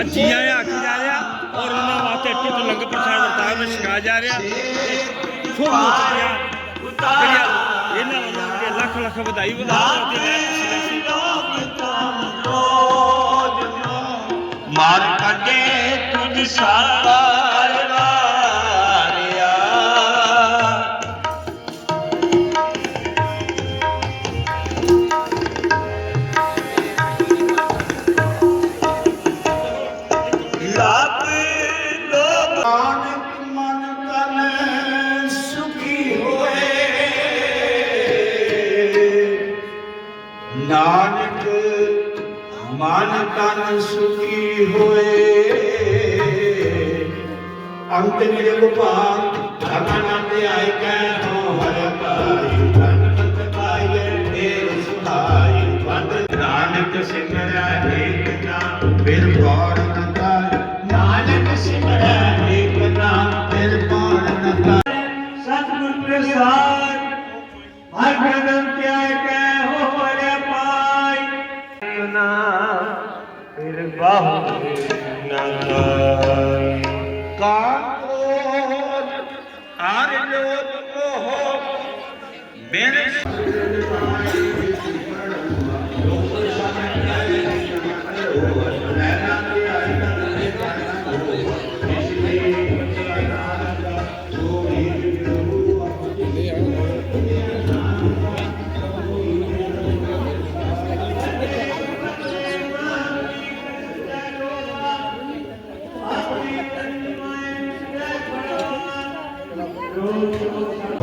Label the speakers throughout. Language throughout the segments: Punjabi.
Speaker 1: ਅੱਛੀਆਂ ਆ ਆਖੀ ਜਾ ਰਿਹਾ। ਔਰ ਉਹਨਾਂ ਵਾਸਤੇ ਅੱਟੀ ਤੋਂ ਲੰਗ ਪ੍ਰਸ਼ਾਦ ਵਰਤਾਇਆ ਵਿੱਚ ਛਕਾ ਜਾ ਰਿਹਾ। ਸੋ ਮੁਕਤੀਆਂ ਜਿਹੜੀਆਂ ਇਹਨਾਂ ਵੱਲੋਂ ਕਿ ਲੱਖ ਲੱਖ ਵਧਾਈ ਵਧਾਉਣ ਤੇ
Speaker 2: ਮਾਰ ਕੱਢੇ ਤੁਝ ਸਾਰਾ ਤਨ ਸੁਖੀ ਹੋਏ। ਅੰਤ ਨਿਰਗ ਧਰਮ ਤੇ ਆਇ ਕੈ ਹੋ ਹਰਿ ਪਾਈ ਧਨ ਪਾਈਏ ਤੇਰ ਸੁਹਾਈ। ਬੰਦ ਨਾਨਕ ਸਿਮਰੈ ਏਕ ਨਾਮ ਬਿਨ ਪੌੜ ਬਿਨ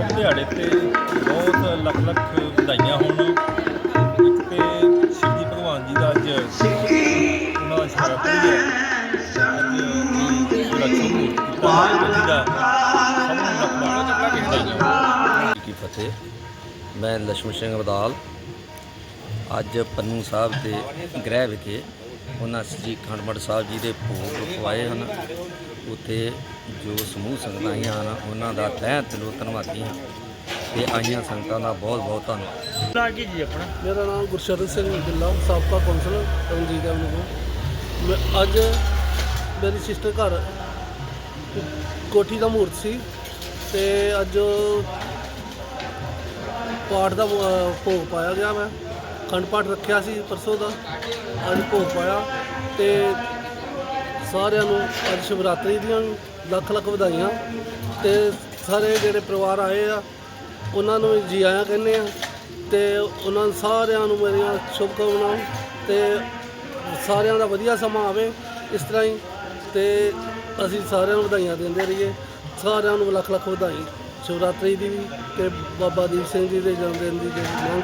Speaker 3: ਦਿਹਾੜੇ ਤੇ ਬਹੁਤ ਲੱਖ ਲੱਖ ਵਧਾਈਆਂ ਹੋਣ। ਇੱਕ ਤੇ ਸ਼ਿਵ ਜੀ ਭਗਵਾਨ ਜੀ ਦਾ ਅੱਜ ਉਹਨਾਂ ਦਾ ਸ਼ਿਵਰਾਤਰੀ ਹੈ। ਅੱਜ ਇਹ ਜਿਹੜਾ ਸ਼ੁਭ ਦਾ ਸਭ ਨੂੰ ਲੱਖ ਲੱਖ ਵਧਾਈਆਂ
Speaker 4: ਕੀ ਫਤਿਹ। ਮੈਂ ਲక్ష్ਮਣ ਸਿੰਘ ਬਦਾਲ ਅੱਜ ਪੰਨੂ ਸਾਹਿਬ ਦੇ ਗ੍ਰਹਿ ਵਿਖੇ ਉਹਨਾਂ ਸ੍ਰੀ ਖੰਡਮੜ ਸਾਹਿਬ ਜੀ ਦੇ ਭੋਗ ਪਵਾਏ ਹਨ। ਉੱਥੇ ਜੋ ਸਮੂਹ ਸੰਗਤਾਂ ਆਈਆਂ ਹਨ ਉਹਨਾਂ ਦਾ ਤਹਿ ਦਿਲੋਂ ਧੰਨਵਾਦੀ ਹਾਂ ਤੇ ਆਈਆਂ ਸੰਗਤਾਂ ਦਾ ਬਹੁਤ ਬਹੁਤ ਧੰਨਵਾਦ।
Speaker 1: ਨਾ ਕੀ ਜੀ ਆਪਣਾ?
Speaker 5: ਮੇਰਾ ਨਾਮ ਗੁਰਸ਼ਰਨ ਸਿੰਘ ਗਿੱਲਾ ਸਾਬਕਾ ਕੌਂਸਲਰ ਰਣਜੀਤ ਐਵਨਿਊ ਮੈਂ ਅੱਜ ਮੇਰੀ ਸਿਸਟਰ ਘਰ ਕੋਠੀ ਦਾ ਮੂਰਤ ਸੀ ਤੇ ਅੱਜ ਪਾਠ ਦਾ ਭੋਗ ਪਾਇਆ ਗਿਆ ਮੈਂ। ਖੰਡ ਪਾਠ ਰੱਖਿਆ ਸੀ ਪਰਸੋਂ ਦਾ ਅੱਜ ਭੋਗ ਪਾਇਆ ਤੇ ਸਾਰਿਆਂ ਨੂੰ ਅੱਜ ਸ਼ਿਵਰਾਤਰੀ ਦੀਆਂ ਲੱਖ ਲੱਖ ਵਧਾਈਆਂ ਤੇ ਸਾਰੇ ਜਿਹੜੇ ਪਰਿਵਾਰ ਆਏ ਆ, ਉਹਨਾਂ ਨੂੰ ਜੀ ਆਇਆਂ ਕਹਿੰਦੇ ਆ ਤੇ ਉਹਨਾਂ ਸਾਰਿਆਂ ਨੂੰ ਮੇਰੀਆਂ ਸ਼ੁਭਕਾਮਨਾਵਾਂ ਤੇ ਸਾਰਿਆਂ ਦਾ ਵਧੀਆ ਸਮਾਂ ਆਵੇ ਇਸ ਤਰ੍ਹਾਂ ਹੀ ਤੇ ਅਸੀਂ ਸਾਰਿਆਂ ਨੂੰ ਵਧਾਈਆਂ ਦਿੰਦੇ ਰਹੀਏ। ਸਾਰਿਆਂ ਨੂੰ ਲੱਖ ਲੱਖ ਵਧਾਈ। ਸ਼ਿਵਰਾਤਰੀ ਦੀ ਵੀ ਤੇ ਬਾਬਾ ਦੀਪ ਸਿੰਘ ਜੀ ਦੇ ਜਨਮ ਦਿਨ ਦੀ ਜਿਹੜੀ ਲੰਘ